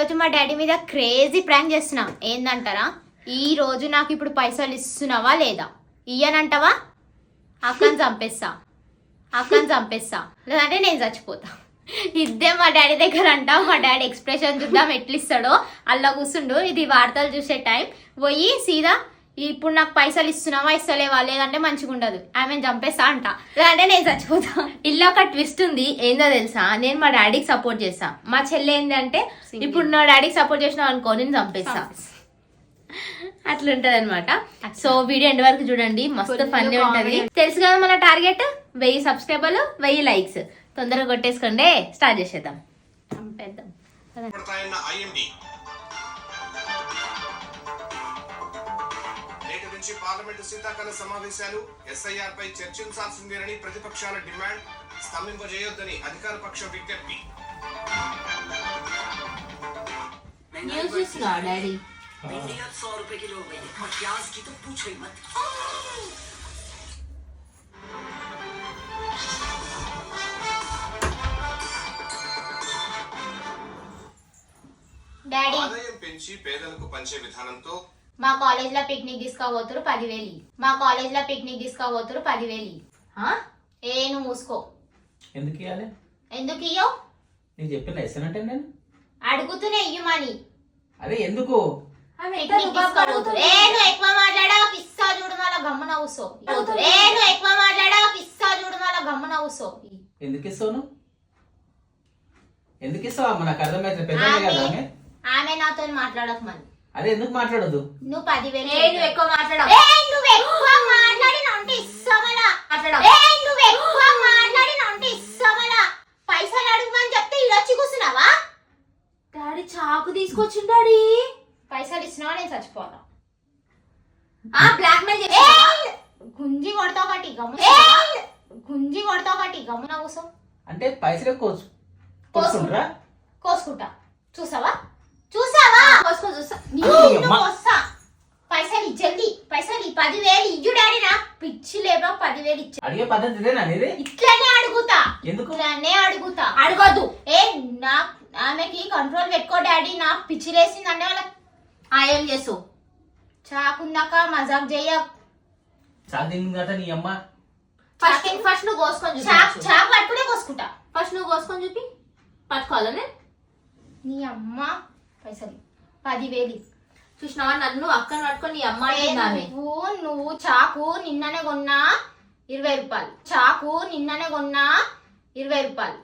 ఈరోజు మా డాడీ మీద క్రేజీ ప్రాంక్ చేస్తున్నాం. ఏందంటారా? ఈ రోజు నాకు ఇప్పుడు పైసలు ఇస్తున్నావా లేదా? ఇయ్యనంటావా? అక్కని చంపేస్తా. అక్కని చంపేస్తా. లేదంటే నేను చచ్చిపోతా. ఇద్దే మా డాడీ దగ్గర అంట. మా డాడీ ఎక్స్ప్రెషన్ చూద్దాం ఎట్లా ఇస్తాడో అలా కూర్చుండు ఇది వార్తలు చూసే టైం. పోయి సీదా ఇప్పుడు నాకు పైసలు ఇస్తున్నావా ఇస్తలేవా? లేదంటే మంచిగా ఉండదు ఆమెను చంపేస్తా అంట. లేదంటే నేను చచ్చిపోతా. ఇల్లు ఒక ట్విస్ట్ ఉంది. ఏందో తెలుసా? నేను మా డాడీకి సపోర్ట్ చేస్తా. మా చెల్లి ఏంటంటే ఇప్పుడు నా డాడీకి సపోర్ట్ చేసినావు అనుకో నేను చంపేస్తా. అట్లుంటది అనమాట సో వీడియో ఎండ్ వరకు చూడండి. మస్తు ఫన్నీ ఉంటది. తెలుసు కదా మన టార్గెట్ వెయ్యి సబ్స్క్రైబర్లు వెయ్యి లైక్స్ తొందరగా కొట్టేసుకోండి. స్టార్ట్ చేసేద్దాం. చంపేద్దాం. నుంచి పార్లమెంటు శీతాకాల సమావేశాలు ఎస్ఐఆర్ పై చర్చించాల్సిందేనని ప్రతిపక్షాల డిమాండ్ స్తంభింపజేయొద్దని అధికార పక్ష విజ్ఞప్తి న్యూస్ చూస్తున్నా డాడీ भिंडी अब सौ रुपए किलो हो गई है और प्याज की तो पूछो ही मत డాడీ ఆదాయం పెంచి పేదలకు పంచే విధానంతో మా కాలేజ్లో పిక్నిక్ తీసుకోబోతురు పదివేలు ఇయ్యి. మా కాలేజ్లో పిక్నిక్ తీసుకోబోతురు పదివేలు ఇయ్యి. ఏ నువ్వు మూసుకో. ఎందుకు ఇవ్వాలి ఎందుకు ఇయ్యవు? నీకు చెప్పిన లెసన్ అంటే నేను? అడుగుతూనే ఇయ్యమని అరే ఎందుకు? ఎక్కువ మాట్లాడావు పిస్సా చూడు మళ్ళా గమ్మున ఏ నువ్వు ఎక్కువ మాట్లాడావు పిస్సా చూడు మళ్ళా గమ్మున కూసో. ఎందుకు ఇస్తావు ఎందుకు ఇస్తావు అమ్మ? నాకు అర్థమైతే పెద్ద ఆమె నాతో మాట్లాడక మని అరే ఎందుకు మాట్లాడదు నువ్వు పదివేలు ఏ నువ్వు ఎక్కువ మాట్లాడవు. ఏ నువ్వు ఎక్కువ మాట్లాడినంటే ఇస్తామలా మాట్లాడవు. ఏ నువ్వు ఎక్కువ మాట్లాడినంటే ఇస్తామలా పైసలు అడుగుమని చెప్తే ఇడొచ్చి కూర్చున్నావా డాడీ చాకు తీసుకొచ్చిండు డాడీ. పైసలు ఇచ్చినావా నేను చచ్చిపోతా ఆ బ్లాక్ మెయిల్ ఏ చేసి గుంజి కొడతావు కట్టి గమ్ము గుంజి కొడతావు గమ్మున కూసం అంటే పైసలు కోసు కోసుకుంటారా? కోసుకుంటా. చూసావా? చూసావా? కోసుకో చూస్తా అమ్మా. వస్తా. పైసలు ఇచ్చేది పైసలు పదివేలు ఇజ్జు డాడీ నా. పిచ్చి లేవా పదివేలు ఇచ్చా అడిగే పద్ధతి ఇట్లనే అడుగుతా. ఎందుకు? ఇట్లనే అడుగుతా. అడగొద్దు. ఏ నా ఆమెకి కంట్రోల్ పెట్టుకో డాడీ నాకు పిచ్చి లేసిందంటే వాళ్ళ ఆ ఏం చేసు. చాకుందాక మజాక్ చేయ కదా నీ అమ్మ. ఫస్ట్ ఫస్ట్ నువ్వు కోసుకొని చాక్ చాక్ పట్టుకునే కోసుకుంటా. ఫస్ట్ నువ్వు కోసుకొని చూపి. పట్టుకోవాలనే నీ అమ్మ పైసలు. పదివేలు చూసినావా? నన్ను అక్కని పట్టుకొని నీ అమ్మ ఏ అంటుంది ఆమె నువ్వు? నువ్వు చాకు నిన్ననే కొన్నా ఇరవై రూపాయలు. చాకు నిన్ననే కొన్నా ఇరవై రూపాయలు.